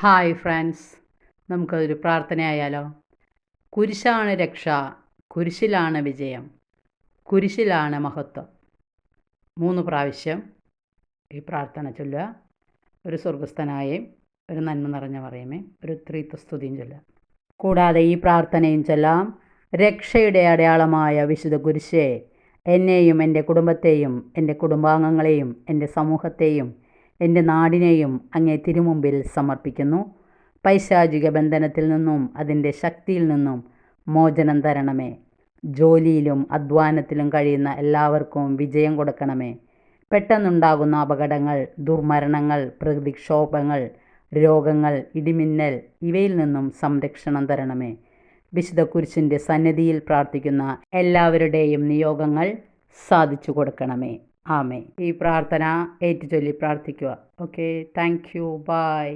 Hi friends. നമുക്കതൊരു പ്രാർത്ഥനയായാലോ? കുരിശാണ് രക്ഷ കുരിശിലാണ് വിജയം കുരിശിലാണ് മഹത്വം. മൂന്ന് പ്രാവശ്യം ഈ പ്രാർത്ഥന ചൊല്ലുക. ഒരു സ്വർഗസ്ഥനായേയും ഒരു നന്മ നിറഞ്ഞ പറയുമേ ഒരു ത്രീത്വസ്തുതിയും ചൊല്ലുക. കൂടാതെ ഈ പ്രാർത്ഥനയും ചൊല്ലാം. രക്ഷയുടെ അടയാളമായ വിശുദ്ധ കുരിശേ എന്നെയും എന്റെ കുടുംബത്തെയും എന്റെ കുടുംബാംഗങ്ങളെയും എന്റെ സമൂഹത്തെയും എന്റെ നാടിനെയും അങ്ങേ തിരുമുമ്പിൽ സമർപ്പിക്കുന്നു. പൈശാചിക ബന്ധനത്തിൽ നിന്നും അതിന്റെ ശക്തിയിൽ നിന്നും മോചനം തരണമേ. ജോലിയിലും അധ്വാനത്തിലും കഴിയുന്ന എല്ലാവർക്കും വിജയം കൊടുക്കണമേ. പെട്ടെന്നുണ്ടാകുന്ന അപകടങ്ങൾ ദുർമരണങ്ങൾ പ്രകൃതിക്ഷോഭങ്ങൾ രോഗങ്ങൾ ഇടിമിന്നൽ ഇവയിൽ നിന്നും സംരക്ഷണം തരണമേ. വിശുദ്ധ കുരിശിന്റെ സന്നിധിയിൽ പ്രാർത്ഥിക്കുന്ന എല്ലാവരുടെയും നിയോഗങ്ങൾ സാധിച്ചു കൊടുക്കണമേ. ആമേ ഈ പ്രാർത്ഥന ഏറ്റുചൊല്ലി പ്രാർത്ഥിക്കുക. Okay thank you by